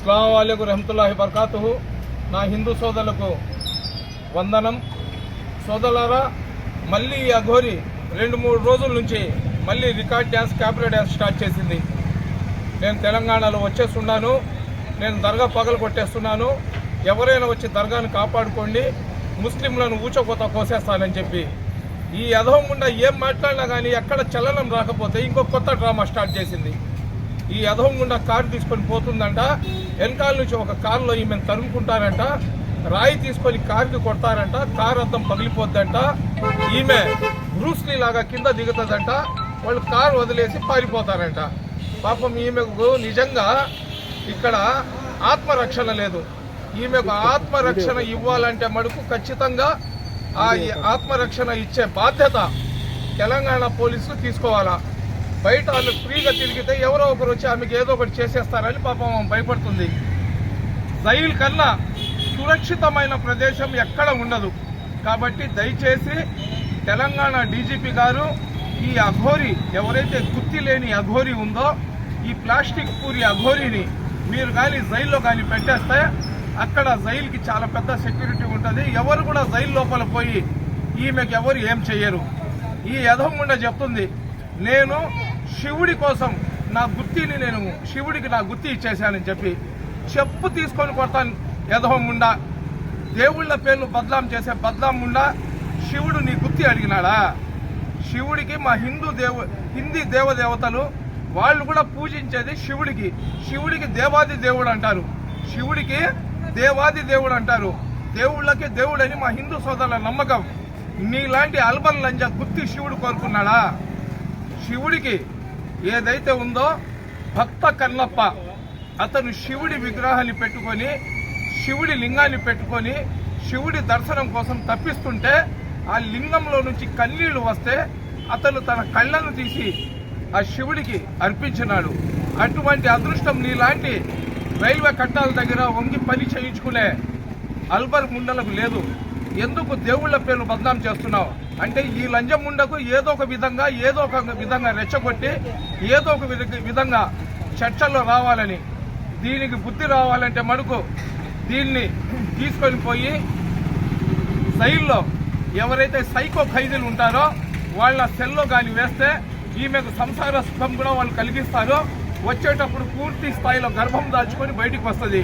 అస్సలం వాలేకు రహమతుల్లాహి బర్కాతుహు నా హిందూ సోదరులకు వందనం. సోదరులారా మళ్ళీ ఈ అఘోరి రెండు మూడు రోజుల నుంచి మళ్ళీ record dance cabaret dance start చేసింది. నేను తెలంగాణలో వచ్చేస్తున్నాను. నేను దర్గా పగలు కొట్టేస్తున్నాను. ఎవరైనా వచ్చి దర్గాను కాపాడుకోండి. ముస్లింలను ఊచకోత కోసేస్తానని చెప్పి. ఈ యధవం గుండా ఏం మాట్లాడినా కానీ ఎక్కడ చలనం రాకపోతే ఇంకో కొత్త డ్రామా స్టార్ట్ చేసింది. ఈ యధవం గుండా కారు తీసుకొని పోతుందంట. వెనకాల నుంచి ఒక కారులో ఈమెను తరుముకుంటారంట. రాయి తీసుకొని కారుకి కొడతారంట. కారు అద్దం పగిలిపోద్దంట. ఈమె బ్రూస్లీ లాగా కింద దిగుతుందంట. వాళ్ళు కారు వదిలేసి పారిపోతారంట. పాపం ఈమెకు నిజంగా ఇక్కడ ఆత్మరక్షణ లేదు. ఈమెకు ఆత్మరక్షణ ఇవ్వాలంటే మటుకు ఖచ్చితంగా ఆ ఆత్మరక్షణ ఇచ్చే బాధ్యత తెలంగాణ పోలీసులు తీసుకోవాలా. బయట వాళ్ళు ఫ్రీగా తిరిగితే ఎవరో ఒకరు వచ్చి ఆమెకి ఏదో ఒకటి చేసేస్తారని పాపం భయపడుతుంది. జైలు కన్నా సురక్షితమైన ప్రదేశం ఎక్కడ ఉండదు. కాబట్టి దయచేసి తెలంగాణ డీజీపీ గారు ఈ అఘోరి ఎవరైతే గుర్తి లేని అఘోరి ఉందో ఈ ప్లాస్టిక్ పూరి అఘోరిని మీరు కానీ జైల్లో కానీ పెట్టేస్తే అక్కడ జైలుకి చాలా పెద్ద సెక్యూరిటీ ఉంటుంది. ఎవరు కూడా జైలు లోపల పోయి ఈమెకు ఎవరు ఏం చెయ్యరు. ఈ యధం గుండా చెప్తుంది. నేను శివుడి కోసం నా గుత్తిని నేను శివుడికి నా గుత్తి ఇచ్చేసానని చెప్పి చెప్పు తీసుకొని కొడతాను యధం దేవుళ్ళ పేర్లు బద్లాం చేసే బద్లాముండా శివుడు నీ గుత్తి అడిగినాడా? శివుడికి మా హిందూ దేవ హిందీ దేవదేవతలు వాళ్ళు కూడా పూజించేది శివుడికి. శివుడికి దేవాది దేవుడు అంటారు. శివుడికి దేవాది దేవుడు అంటారు. దేవుళ్ళకి దేవుడని మా హిందూ సోదరుల నమ్మకం. నీలాంటి అల్బన్ లంజ గుత్తి శివుడు కోరుకున్నాడా? శివుడికి ఏదైతే ఉందో భక్త కన్నప్ప అతను శివుడి విగ్రహాన్ని పెట్టుకొని శివుడి లింగాన్ని పెట్టుకొని శివుడి దర్శనం కోసం తప్పిస్తుంటే ఆ లింగంలో నుంచి కన్నీళ్ళు వస్తే అతను తన కళ్ళను తీసి ఆ శివుడికి అర్పించినాడు. అటువంటి అదృష్టం నీలాంటి రైల్వే కట్టాల దగ్గర వంగి పని చేయించుకునే అల్బర్ ముండలకు లేదు. ఎందుకు దేవుళ్ళ పేర్లు బదనాం చేస్తున్నావు? అంటే ఈ లంజం ఉండకు ఏదో ఒక విధంగా ఏదో ఒక విధంగా రెచ్చగొట్టి ఏదో ఒక విధ- విధంగా చర్చల్లో రావాలని దీనికి బుద్ధి రావాలంటే మనకు దీన్ని తీసుకొని పోయి జైల్లో ఎవరైతే సైకో ఖైదీలు ఉంటారో వాళ్ళ సెల్లో కానీ వేస్తే ఈమెకు సంసార సుఖం కూడా వాళ్ళు కలిగిస్తారు. వచ్చేటప్పుడు పూర్తి స్థాయిలో గర్భం దాచుకొని బయటికి వస్తుంది.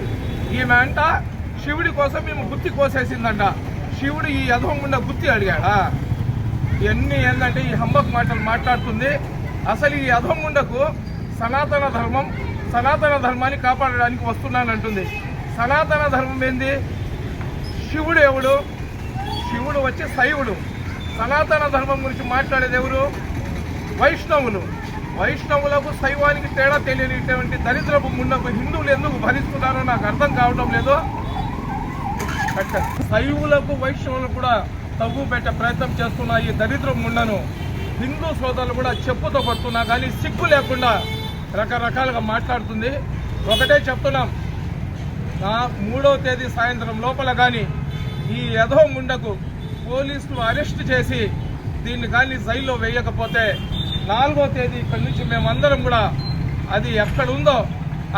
ఈమె అంట శివుడి కోసం మేము గుత్తి కోసేసిందంట. శివుడు ఈ యధం గుండా గుత్తి అడిగాడా? ఇవన్నీ ఏంటంటే ఈ హంబక్ మాటలు మాట్లాడుతుంది. అసలు ఈ అధముండకు సనాతన ధర్మం సనాతన ధర్మాన్ని కాపాడడానికి వస్తున్నానంటుంది సనాతన ధర్మం ఏంది? శివుడు ఎవడు? శివుడు వచ్చి శైవుడు. సనాతన ధర్మం గురించి మాట్లాడేది ఎవరు? వైష్ణవులు. వైష్ణవులకు శైవానికి తేడా తెలియనిటువంటి దరిద్రపు ముండకు హిందువులు ఎందుకు భరిస్తున్నారో నాకు అర్థం కావడం లేదు. శైవులకు వైష్ణవులకు కూడా తవ్వు పెట్టే ప్రయత్నం చేస్తున్న ఈ దరిద్రం ముండను హిందూ సోదరులు కూడా చెప్పుతో పడుతున్నా కానీ సిగ్గు లేకుండా రకరకాలుగా మాట్లాడుతుంది. ఒకటే చెప్తున్నాం. నా మూడవ తేదీ సాయంత్రం లోపల కానీ ఈ యధో ముండకు పోలీసులు అరెస్ట్ చేసి దీన్ని కానీ జైల్లో వేయకపోతే నాలుగో తేదీ ఇక్కడి నుంచి మేమందరం కూడా అది ఎక్కడుందో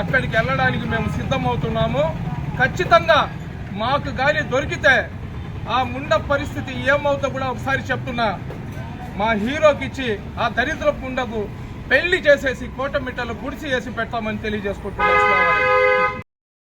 అక్కడికి వెళ్ళడానికి మేము సిద్ధమవుతున్నాము. ఖచ్చితంగా మాకు కానీ దొరికితే ఆ ముండ పరిస్థితి ఏమవుతో కూడా ఒకసారి చెప్తున్నా. మా హీరోకి ఇచ్చి ఆ దరిద్రపు ముండకు పెళ్ళి చేసేసి కోటమిట్టలు గుడిసి వేసి పెడతామని తెలియజేసుకుంటున్నాను